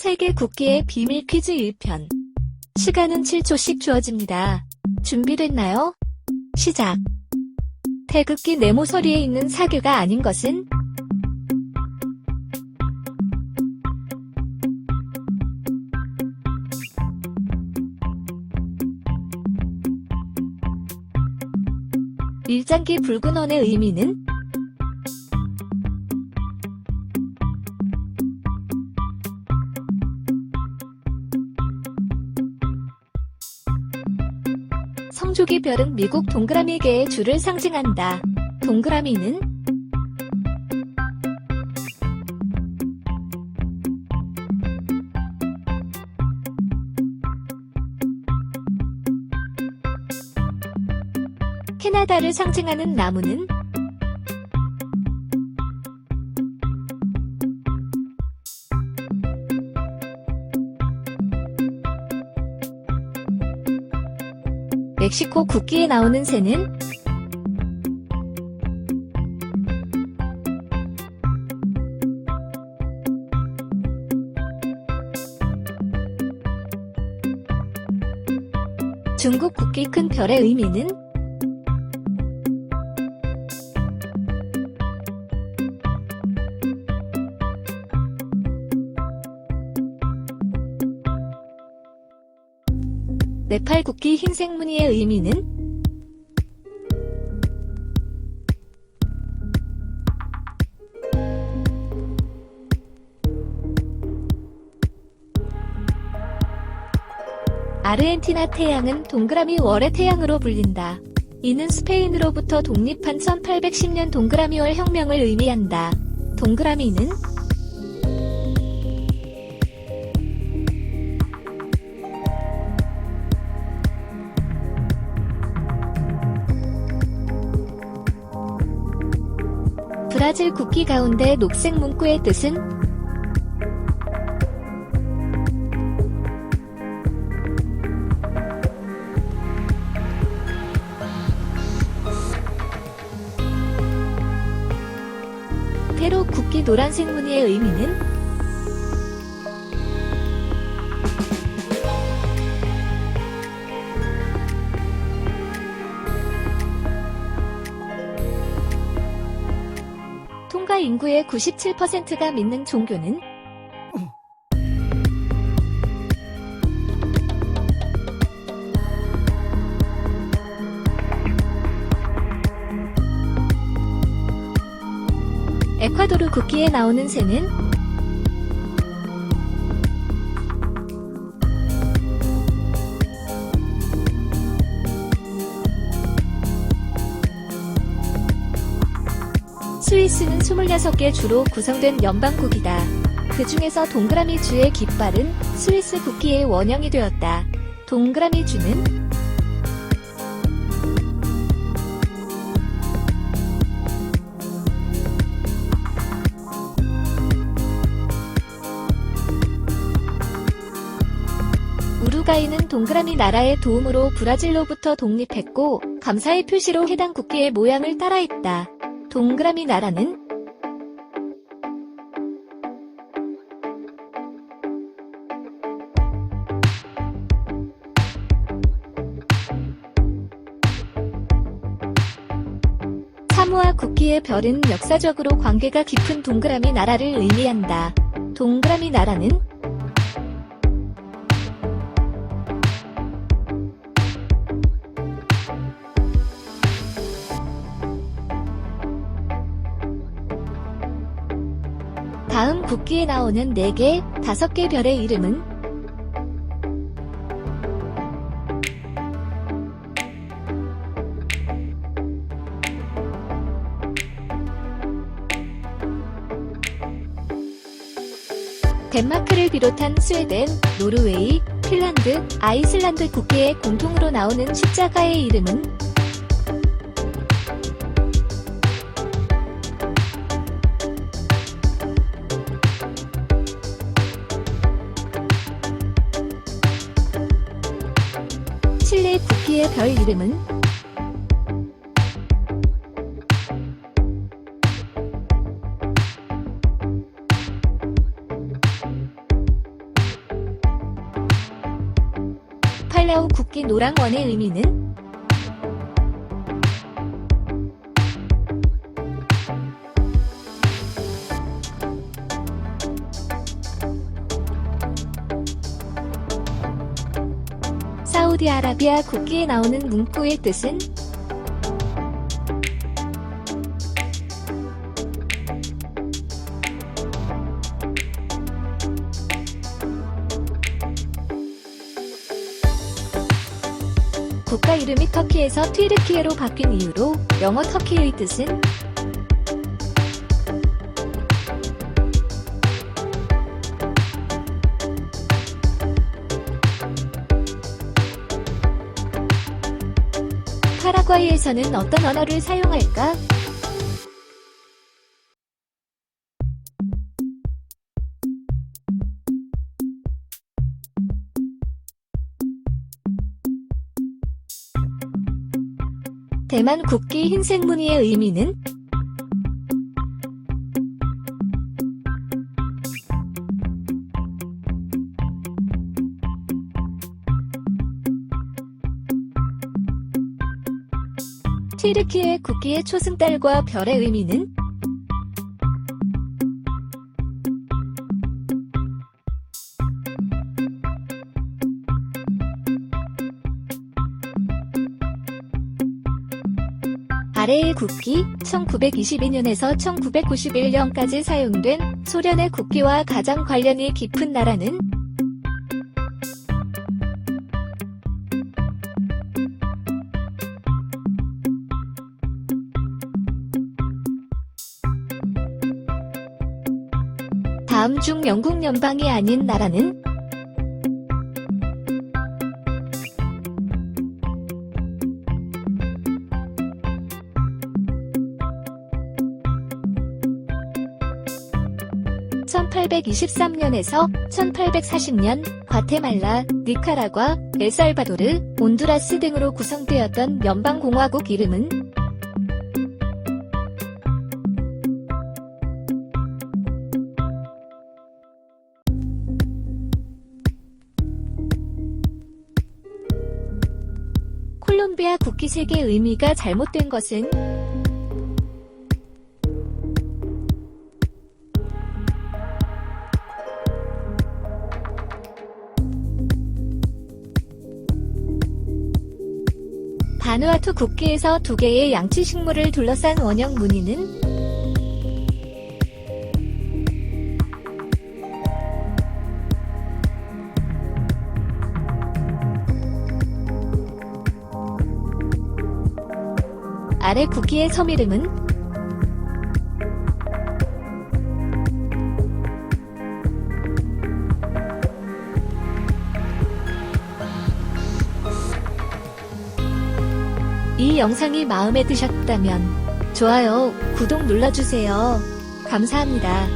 세계 국기의 비밀 퀴즈 1편. 시간은 7초씩 주어집니다. 준비됐나요? 시작. 태극기 네모서리에 있는 사규가 아닌 것은? 일장기 붉은 원의 의미는? 성조기 별은 미국 동그라미계의 줄을 상징한다. 동그라미는 캐나다를 상징하는 나무는 멕시코 국기에 나오는 새는? 중국 국기 큰 별의 의미는 네팔 국기 흰색 무늬의 의미는 아르헨티나 태양은 동그라미 월의 태양으로 불린다. 이는 스페인으로부터 독립한 1810년 동그라미월 혁명을 의미한다. 동그라미는 브라질 국기 가운데 녹색 문구의 뜻은? 페루 국기 노란색 무늬의 의미는 통가 인구의 97%가 믿는 종교는? 에콰도르 국기에 나오는 새는 스위스는 26개 주로 구성된 연방국이다. 그 중에서 동그라미 주의 깃발은 스위스 국기의 원형이 되었다. 동그라미 주는 우루과이는 동그라미 나라의 도움으로 브라질로부터 독립했고 감사의 표시로 해당 국기의 모양을 따라했다. 동그라미 나라는 사모아 국기의 별은 역사적으로 관계가 깊은 동그라미 나라를 의미한다. 동그라미 나라는 국기에 나오는 4개, 5개 별의 이름은? 덴마크를 비롯한 스웨덴, 노르웨이, 핀란드, 아이슬란드 국기에 공통으로 나오는 십자가의 이름은 새 쿠키의 별 이름은? 팔라우 국기 노랑원의 의미는? 사우디아라비아 국기에 나오는 문구의 뜻은? 국가 이름이 터키에서 튀르키예로 바뀐 이유로 영어 터키의 뜻은 파라과이에서는 어떤 언어를 사용할까? 대만 국기 흰색 무늬의 의미는 튀르키예 국기의 초승달과 별의 의미는? 아래의 국기 1922년에서 1991년까지 사용된 소련의 국기와 가장 관련이 깊은 나라는 다음 중 영국 연방이 아닌 나라는? (1823년에서) (1840년) 과테말라, 니카라과, 엘살바도르, 온두라스 등으로 구성되었던 연방공화국 이름은 콜롬비아 국기색의 의미가 잘못된 것은? 바누아투 국기에서 두 개의 양치 식물을 둘러싼 원형 무늬는 아래 국기의 섬 이름은 이 영상이 마음에 드셨다면 좋아요, 구독 눌러주세요. 감사합니다.